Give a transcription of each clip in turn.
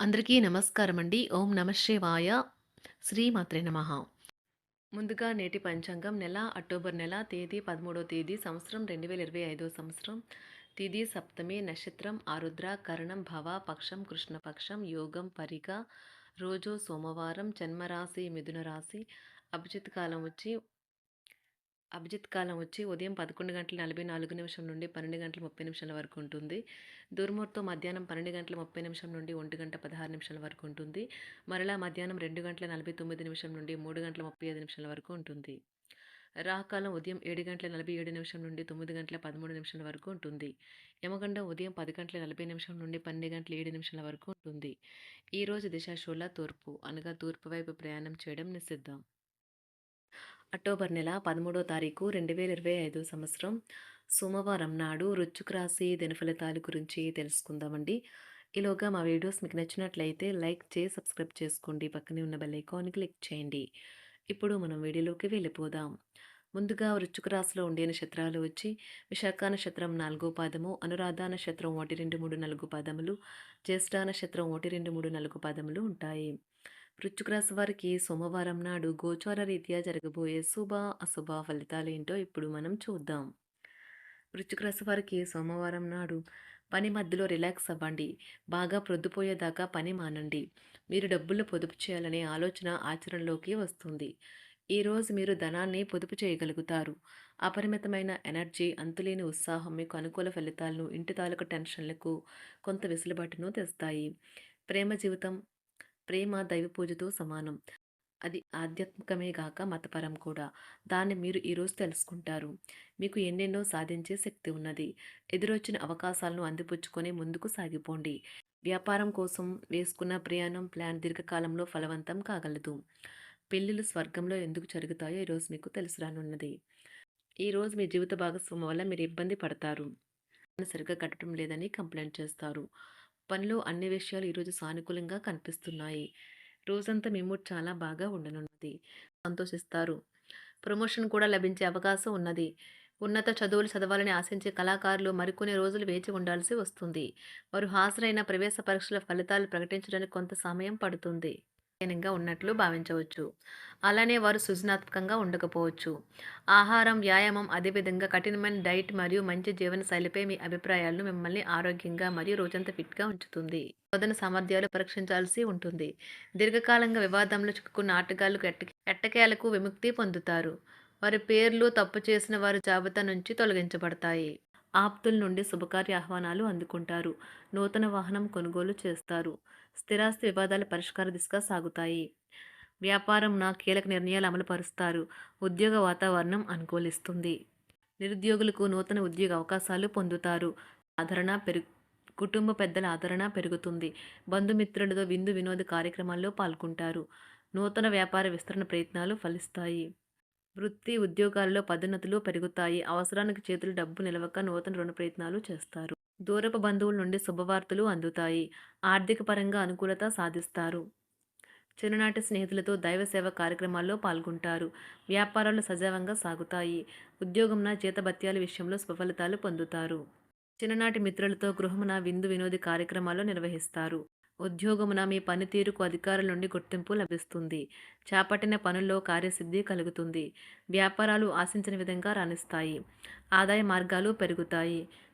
అందరికీ నమస్కారం అండి. ఓం నమ శివాయ. శ్రీమాత్రే నమ ముందుగా నేటి పంచాంగం నెల అక్టోబర్ నెల తేదీ 13వ తేదీ సంవత్సరం 2025 సంవత్సరం తిథి సప్తమి నక్షత్రం ఆరుద్ర కరణం భవ పక్షం కృష్ణపక్షం యోగం పరిగ రోజు సోమవారం జన్మరాశి మిథున రాశి అభిజిత్ కాలం వచ్చి అభిజిత్ కాలం వచ్చి ఉదయం 11 గంటల 44 నిమిషం నుండి 12 గంటల 30 నిమిషాల వరకు ఉంటుంది. దుర్ముహూర్తం మధ్యాహ్నం 12 గంటల 30 నిమిషం నుండి ఒంటి గంట 16 నిమిషాల వరకు ఉంటుంది. మరలా మధ్యాహ్నం రెండు గంటల 49 నిమిషం నుండి మూడు గంటల 35 నిమిషాల వరకు ఉంటుంది. రాహుకాలం ఉదయం ఏడు గంటల 47 నిమిషం నుండి తొమ్మిది గంటల 13 నిమిషాల వరకు ఉంటుంది. యమగండం ఉదయం పది గంటల 40 నిమిషం నుండి 12 గంటల ఏడు నిమిషాల వరకు ఉంటుంది. ఈరోజు రోజు తూర్పు అనగా తూర్పు వైపు ప్రయాణం చేయడం నిషిద్ధం. అక్టోబర్ నెల 13వ తారీఖు 2025 సంవత్సరం సోమవారం నాడు వృశ్చిక రాశి దినఫలితాల గురించి తెలుసుకుందామండి. ఈలోగా మా వీడియోస్ మీకు నచ్చినట్లయితే లైక్ చేసి సబ్స్క్రైబ్ చేసుకోండి. పక్కనే ఉన్న బెల్ ఐకాన్ క్లిక్ చేయండి. ఇప్పుడు మనం వీడియోలోకి వెళ్ళిపోదాం. ముందుగా వృశ్చిక రాశిలో ఉండే నక్షత్రాలు వచ్చి విశాఖ నక్షత్రం నాలుగో పాదము, అనురాధ నక్షత్రం 1, 2, 3, 4 పాదములు, జ్యేష్ఠ నక్షత్రం 1, 2, 3, 4 పాదములు ఉంటాయి. వృశ్చిక రాశి వారికి సోమవారం నాడు గోచార రీత్యా జరగబోయే శుభ, అశుభ ఫలితాలేంటో ఇప్పుడు మనం చూద్దాం. వృశ్చిక రాశి వారికి సోమవారం నాడు పని మధ్యలో రిలాక్స్ అవ్వండి. బాగా ప్రొద్దుపోయేదాకా పని మానండి. మీరు డబ్బులు పొదుపు చేయాలనే ఆలోచన ఆచరణలోకి వస్తుంది. ఈరోజు మీరు ధనాన్ని పొదుపు చేయగలుగుతారు. అపరిమితమైన ఎనర్జీ, అంతులేని ఉత్సాహం మీకు అనుకూల ఫలితాలను, ఇంటి తాలూకు టెన్షన్లకు కొంత వెసులుబాటును తెస్తాయి. ప్రేమ జీవితం ప్రేమ దైవ పూజతో సమానం. అది ఆధ్యాత్మికమే గాక మతపరం కూడా. దాన్ని మీరు ఈరోజు తెలుసుకుంటారు. మీకు ఎన్నెన్నో సాధించే శక్తి ఉన్నది. ఎదురొచ్చిన అవకాశాలను అందిపుచ్చుకొని ముందుకు సాగిపోండి. వ్యాపారం కోసం వేసుకున్న ప్రయాణం ప్లాన్ దీర్ఘకాలంలో ఫలవంతం కాగలదు. పెళ్ళిళ్ళు స్వర్గంలో ఎందుకు జరుగుతాయో ఈరోజు మీకు తెలిసి రానున్నది. ఈరోజు మీ జీవిత భాగస్వామి వల్ల మీరు ఇబ్బంది పడతారు. సరిగ్గా కట్టడం లేదని కంప్లైంట్ చేస్తారు. పనిలో అన్ని విషయాలు ఈరోజు సానుకూలంగా కనిపిస్తున్నాయి. రోజంతా మేము చాలా బాగా ఉండనున్నది. సంతోషిస్తారు. ప్రమోషన్ కూడా లభించే అవకాశం ఉన్నది. ఉన్నత చదువులు చదవాలని ఆశించే కళాకారులు మరికొన్ని రోజులు వేచి ఉండాల్సి వస్తుంది. వారు హాజరైన ప్రవేశ పరీక్షల ఫలితాలు ప్రకటించడానికి కొంత సమయం పడుతుంది. బలహీనంగా ఉన్నట్లు భావించవచ్చు. అలానే వారు సృజనాత్మకంగా ఉండకపోవచ్చు. ఆహారం, వ్యాయామం అదేవిధంగా కఠినమైన డైట్ మరియు మంచి జీవనశైలిపై మీ అభిప్రాయాలను మిమ్మల్ని ఆరోగ్యంగా మరియు రోజంతా ఫిట్‌గా ఉంచుతుంది. శోధన సామర్థ్యాలు పరీక్షించాల్సి ఉంటుంది. దీర్ఘకాలంగా వివాదంలో చిక్కుకున్న ఆటగాళ్ళు ఎట్ట ఎట్టకేలకు విముక్తి పొందుతారు. వారి పేర్లు తప్పు చేసిన వారి జాబితా నుంచి తొలగించబడతాయి. ఆప్తుల నుండి శుభకార్య ఆహ్వానాలు అందుకుంటారు. నూతన వాహనం కొనుగోలు చేస్తారు. స్థిరాస్తి వివాదాలు పరిష్కార దిశగా సాగుతాయి. వ్యాపారంన కీలక నిర్ణయాలు అమలు పరుస్తారు. ఉద్యోగ వాతావరణం అనుకూలిస్తుంది. నిరుద్యోగులకు నూతన ఉద్యోగ అవకాశాలు పొందుతారు. ఆదరణ పెరు కుటుంబ పెద్దల ఆదరణ పెరుగుతుంది. బంధుమిత్రులతో విందు వినోద కార్యక్రమాల్లో పాల్గొంటారు. నూతన వ్యాపార విస్తరణ ప్రయత్నాలు ఫలిస్తాయి. వృత్తి, ఉద్యోగాలలో పదోన్నతులు పెరుగుతాయి. అవసరానికి చేతులు డబ్బు నిలవక నూతన రుణ ప్రయత్నాలు చేస్తారు. దూరపు బంధువుల నుండి శుభవార్తలు అందుతాయి. ఆర్థిక పరంగా అనుకూలత సాధిస్తారు. చిన్ననాటి స్నేహితులతో దైవ సేవ కార్యక్రమాల్లో పాల్గొంటారు. వ్యాపారాలు సజావంగా సాగుతాయి. ఉద్యోగంన జీతభత్యాల విషయంలో సుఫలితాలు పొందుతారు. చిన్ననాటి మిత్రులతో గృహమున విందు వినోది కార్యక్రమాలు నిర్వహిస్తారు. ఉద్యోగమున మీ పనితీరుకు అధికారుల నుండి గుర్తింపు లభిస్తుంది. చేపట్టిన పనుల్లో కార్యసిద్ధి కలుగుతుంది. వ్యాపారాలు ఆశించిన విధంగా రాణిస్తాయి. ఆదాయ మార్గాలు పెరుగుతాయి.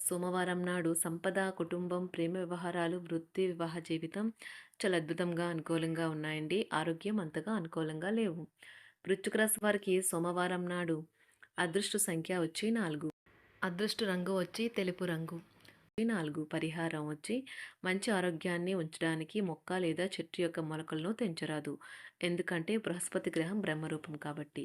సోమవారం నాడు సంపద కుటుంబం ప్రేమ వ్యవహారాలు వృత్తి వివాహ జీవితం చాలా అద్భుతంగా అనుకూలంగా ఉన్నాయండి. ఆరోగ్యం అంతగా అనుకూలంగా లేవు. వృశ్చిక రాశి వారికి సోమవారం నాడు అదృష్ట సంఖ్య వచ్చి నాలుగు. అదృష్ట రంగు వచ్చి తెలుపు రంగు. నాలుగు. పరిహారం వచ్చి మంచి ఆరోగ్యాన్ని ఉంచడానికి మొక్క లేదా చెట్టు యొక్క మొలకలను తెంచరాదు. ఎందుకంటే బృహస్పతి గ్రహం బ్రహ్మరూపం కాబట్టి.